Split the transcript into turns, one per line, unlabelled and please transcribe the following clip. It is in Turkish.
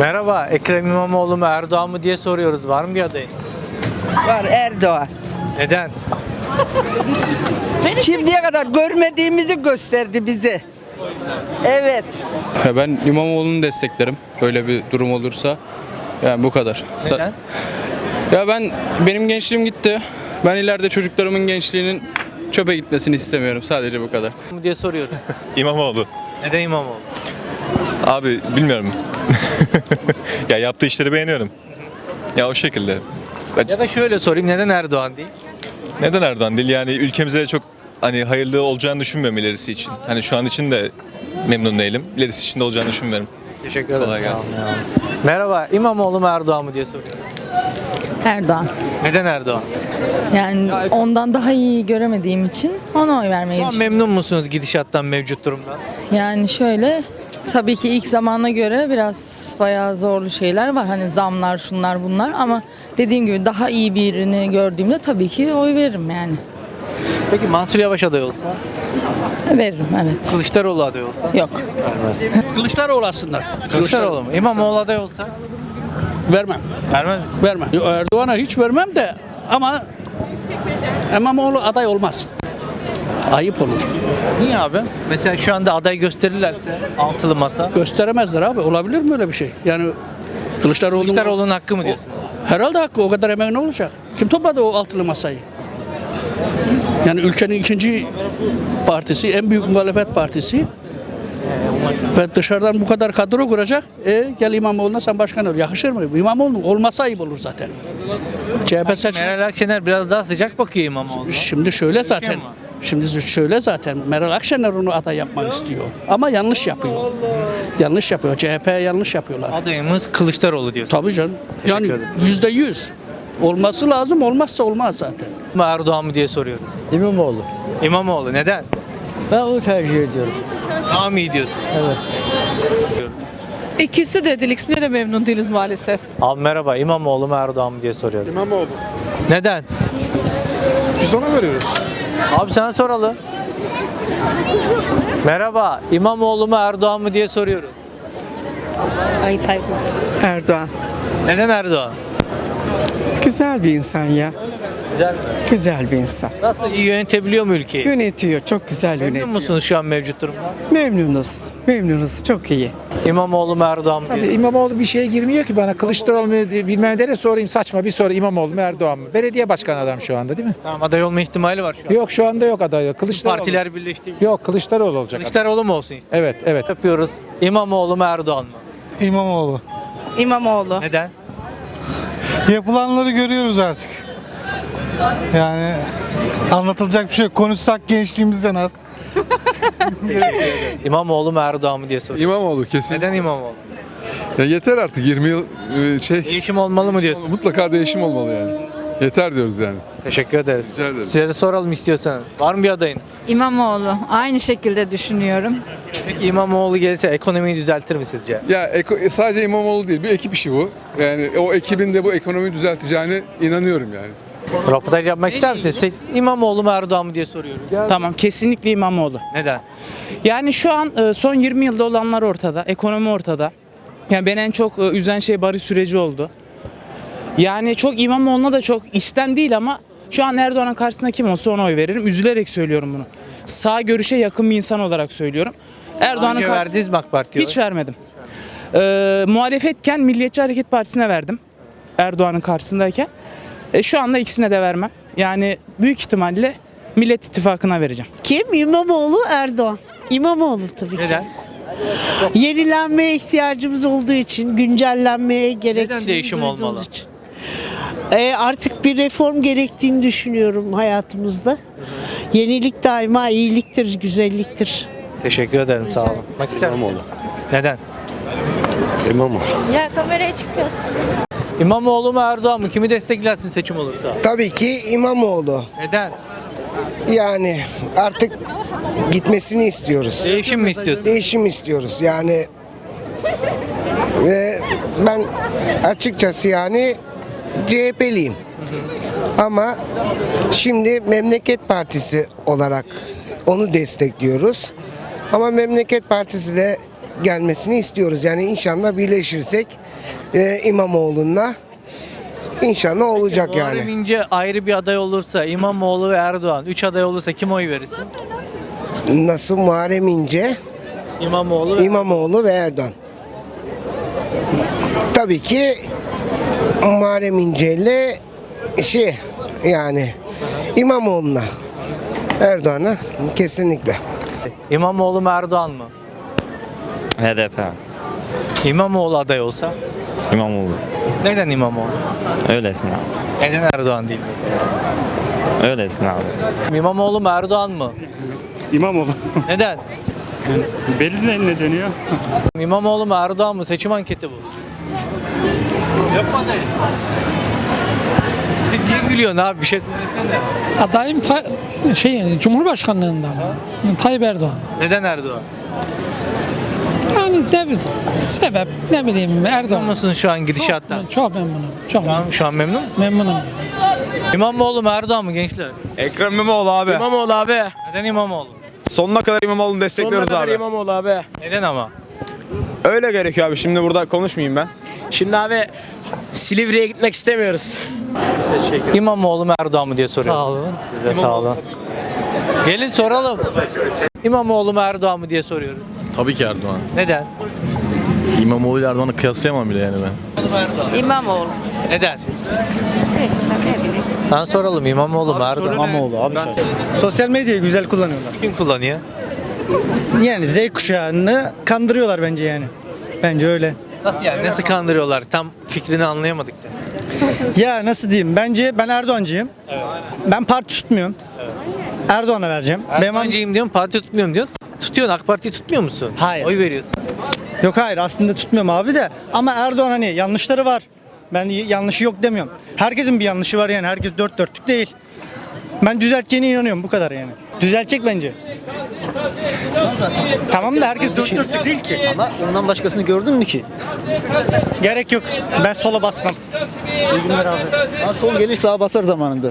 Merhaba, Ekrem İmamoğlu mu Erdoğan mı diye soruyoruz. Var mı bir adayın?
Var Erdoğan.
Neden?
Şimdiye kadar görmediğimizi gösterdi bize. Evet.
Ya ben İmamoğlu'nu desteklerim. Böyle bir durum olursa. Yani bu kadar. Sa-
Neden?
Ya ben benim gençliğim gitti. Ben ileride çocuklarımın gençliğinin çöpe gitmesini istemiyorum. Sadece bu kadar.
mı diye soruyoruz.
İmamoğlu.
Neden İmamoğlu?
Abi bilmiyorum. ya yaptığı işleri beğeniyorum. Ya o şekilde.
Ya da şöyle sorayım, neden Erdoğan değil?
Neden Erdoğan değil? Yani ülkemize çok hani hayırlı olacağını düşünmüyorum ilerisi için. Hani şu an için de memnun değilim. İlerisi için de olacağını düşünmüyorum.
Teşekkür ederim.
Kolay
sağ
gelsin.
olun. Merhaba, İmamoğlu mu Erdoğan mı diye soruyorum.
Erdoğan.
Neden Erdoğan?
Yani ondan daha iyi göremediğim için ona oy vermeyi
Şu an
düşünüyorum.
memnun musunuz gidişattan, mevcut durumdan?
Yani şöyle tabii ki ilk zamana göre biraz bayağı zorlu şeyler var. Hani zamlar şunlar bunlar ama dediğim gibi daha iyi birini gördüğümde tabii ki oy veririm yani.
Peki Mansur Yavaş aday olsa,
Veririm evet.
Kılıçdaroğlu aday olsa?
Yok.
Kılıçdaroğlu aslında.
Kılıçdaroğlu mu? İmamoğlu aday olsa?
Vermem.
Vermez misin?
Vermem. Erdoğan'a hiç vermem de ama İmamoğlu aday olmaz. Ayıp olur.
Niye abi? Mesela şu anda aday gösterirlerse altılı masa.
Gösteremezler abi. Olabilir mi öyle bir şey? Yani Kılıçdaroğlu
Kılıçdaroğlu'nun hakkı mı diyorsun?
Herhalde hakkı o kadar emeği ne olacak? Kim topladı o altılı masayı? Yani ülkenin ikinci partisi, en büyük muhalefet partisi. Ve dışarıdan bu kadar kadro kuracak. E gel İmamoğlu'na sen başkan ol. Yakışır mı? İmamoğlu olmasa ayıp olur zaten. CHP seçmen.
Meral Akşener biraz daha sıcak bakıyor İmamoğlu'na.
Şimdi şöyle zaten. Şimdi şöyle zaten Meral Akşener onu aday yapmak istiyor. Ama yanlış yapıyor. Yanlış yapıyor. CHP yanlış yapıyorlar.
Adayımız Kılıçdaroğlu diyorsun.
Tabii canım. Yani
ederim.
yüzde yüz. Olması lazım. Olmazsa olmaz zaten.
Mı Erdoğan mı diye soruyorum.
İmamoğlu.
İmamoğlu neden?
Ben onu tercih ediyorum.
Daha mı iyi diyorsun?
Evet.
İkisi de değil, ikisine de memnun değiliz maalesef.
Abi merhaba İmamoğlu mu Erdoğan mı diye soruyorum.
İmamoğlu.
Neden?
Biz ona veriyoruz.
Abi sana soralım. Merhaba İmamoğlu mu Erdoğan mı diye soruyoruz.
Erdoğan.
Neden Erdoğan?
Güzel bir insan ya.
Güzel mi?
Güzel bir insan.
Nasıl iyi yönetebiliyor mu ülkeyi?
Yönetiyor. Çok güzel
Memnun musunuz şu an mevcut durumda?
Memnunuz. Memnunuz. Çok iyi.
İmamoğlu mu Erdoğan mı diye.
İmamoğlu bir şeye girmiyor ki bana. Kılıçdaroğlu mu bilmem ne sorayım saçma bir soru İmamoğlu mu Erdoğan mı? Belediye başkanı adam şu anda değil mi?
Tamam aday olma ihtimali var şu an.
Yok şu anda yok aday. Kılıçdaroğlu.
Partiler birleşti.
Yok Kılıçdaroğlu olacak.
Kılıçdaroğlu mu olsun istiyor?
Evet evet.
Yapıyoruz. İmamoğlu mu Erdoğan mı?
İmamoğlu.
İmamoğlu.
Neden?
Yapılanları görüyoruz artık. Yani anlatılacak bir şey yok. Konuşsak gençliğimiz yanar.
İmamoğlu mu Erdoğan mı diye soruyorum.
İmamoğlu kesin.
Neden İmamoğlu?
Ya yeter artık 20 yıl e, şey
Değişim olmalı mı diyorsun?
mutlaka değişim olmalı yani. Yeter diyoruz yani.
Teşekkür ederiz.
Rica ederim.
Size de soralım istiyorsanız. Var mı bir adayın?
İmamoğlu. Aynı şekilde düşünüyorum.
Peki İmamoğlu gelirse ekonomiyi düzeltir mi sizce?
Ya eko- sadece İmamoğlu değil bir ekip işi bu. Yani o ekibin de bu ekonomiyi düzelteceğine inanıyorum yani.
Röportaj yapmak ister misiniz? Siz İmamoğlu mu Erdoğan mı diye soruyoruz.
Tamam kesinlikle İmamoğlu.
Neden?
Yani şu an e, son 20 yılda olanlar ortada, ekonomi ortada. Yani beni en çok e, üzen şey barış süreci oldu. Yani çok İmamoğlu'na da çok işten değil ama şu an Erdoğan'ın karşısında kim olsa ona oy veririm. Üzülerek söylüyorum bunu. Sağ görüşe yakın bir insan olarak söylüyorum. Erdoğan'ın karşısında
verdiniz mi AK Parti'ye?
hiç vermedim. Ee, muhalefetken Milliyetçi Hareket Partisi'ne verdim. Erdoğan'ın karşısındayken. E, şu anda ikisine de vermem. Yani büyük ihtimalle Millet İttifakı'na vereceğim.
Kim? İmamoğlu, Erdoğan. İmamoğlu tabii ki.
Neden?
Yenilenmeye ihtiyacımız olduğu için, güncellenmeye gereksinim
değişim
duyduğumuz
olmalı?
için. Ee, artık bir reform gerektiğini düşünüyorum hayatımızda. Yenilik daima iyiliktir, güzelliktir.
Teşekkür ederim sağ olun. Bak ister misin? Neden?
İmamoğlu.
Ya kameraya çıkıyor.
İmamoğlu mu Erdoğan mı? Kimi desteklersin seçim olursa?
Tabii ki İmamoğlu.
Neden?
Yani artık gitmesini istiyoruz.
Değişim mi istiyorsun?
Değişim istiyoruz yani. Ve ben açıkçası yani CHP'liyim. Ama şimdi Memleket Partisi olarak onu destekliyoruz. Ama Memleket Partisi de gelmesini istiyoruz. Yani inşallah birleşirsek e, İmamoğlu'na inşallah olacak
Muharrem
yani.
İnce ayrı bir aday olursa, İmamoğlu ve Erdoğan 3 aday olursa kim oy verirsin?
Nasıl Muharrem İnce,
İmamoğlu ve
İmamoğlu ve Erdoğan. Tabii ki Muharrem İnce ile şey yani İmamoğlu'na Erdoğan'a kesinlikle.
İmamoğlu mu Erdoğan mı?
HDP.
İmamoğlu aday olsa
İmamoğlu.
neden İmamoğlu?
Öylesin abi.
Neden Erdoğan değil mesela?
Öylesin abi.
İmamoğlu mu Erdoğan mı?
İmamoğlu.
Neden?
Belli ne, ne dönüyor?
İmamoğlu mu Erdoğan mı? Seçim anketi bu. Yapma adayı. Niye gülüyorsun abi? Bir şey söylesene.
Adayım şey Cumhurbaşkanlığında mı? Tayyip Erdoğan.
Neden Erdoğan?
Yani ne biz sebep ne bileyim Erdoğan.
Memnun musun şu an gidişattan?
Çok memnunum. Çok
Şu an, şu an memnun musun?
memnunum.
İmamoğlu mu Erdoğan mı gençler?
Ekrem İmamoğlu abi.
İmamoğlu abi.
Neden İmamoğlu?
Sonuna kadar İmamoğlu'nu destekliyoruz abi.
İmamoğlu abi.
Neden ama?
Öyle gerekiyor abi. Şimdi burada konuşmayayım ben.
Şimdi abi Silivri'ye gitmek istemiyoruz.
İmamoğlu mu Erdoğan mı diye soruyorum. Sağ olun. Sağ olun. Gelin soralım. İmamoğlu mu Erdoğan mı diye soruyorum.
Tabii ki Erdoğan.
Neden?
İmamoğlu ile Erdoğan'ı kıyaslayamam bile yani ben.
İmamoğlu.
Neden?
İşte ne bileyim.
Sana soralım İmamoğlu mu Erdoğan?
İmamoğlu abi. Sosyal medyayı güzel kullanıyorlar.
Kim kullanıyor?
Yani Z kuşağını kandırıyorlar bence yani. Bence öyle.
Nasıl yani? Nasıl kandırıyorlar? Tam fikrini anlayamadık. da.
Ya nasıl diyeyim? Bence ben Erdoğancıyım. Ben parti tutmuyorum. Erdoğan'a vereceğim. Benim
Erdoğancıyım diyorsun, parti tutmuyorum diyorsun. Tutuyorsun, AK Parti'yi tutmuyor musun?
Hayır.
Oy veriyorsun.
Yok hayır aslında tutmuyorum abi de. Ama Erdoğan hani yanlışları var. Ben yanlışı yok demiyorum. Herkesin bir yanlışı var yani. Herkes dört dörtlük değil. Ben düzelteceğine inanıyorum bu kadar yani. Düzeltecek bence. Tamam da herkes dört dörtlük değil ki.
Ama ondan başkasını gördün mü ki?
Gerek yok. Ben sola basmam.
Ha, sol gelir sağa basar zamanında.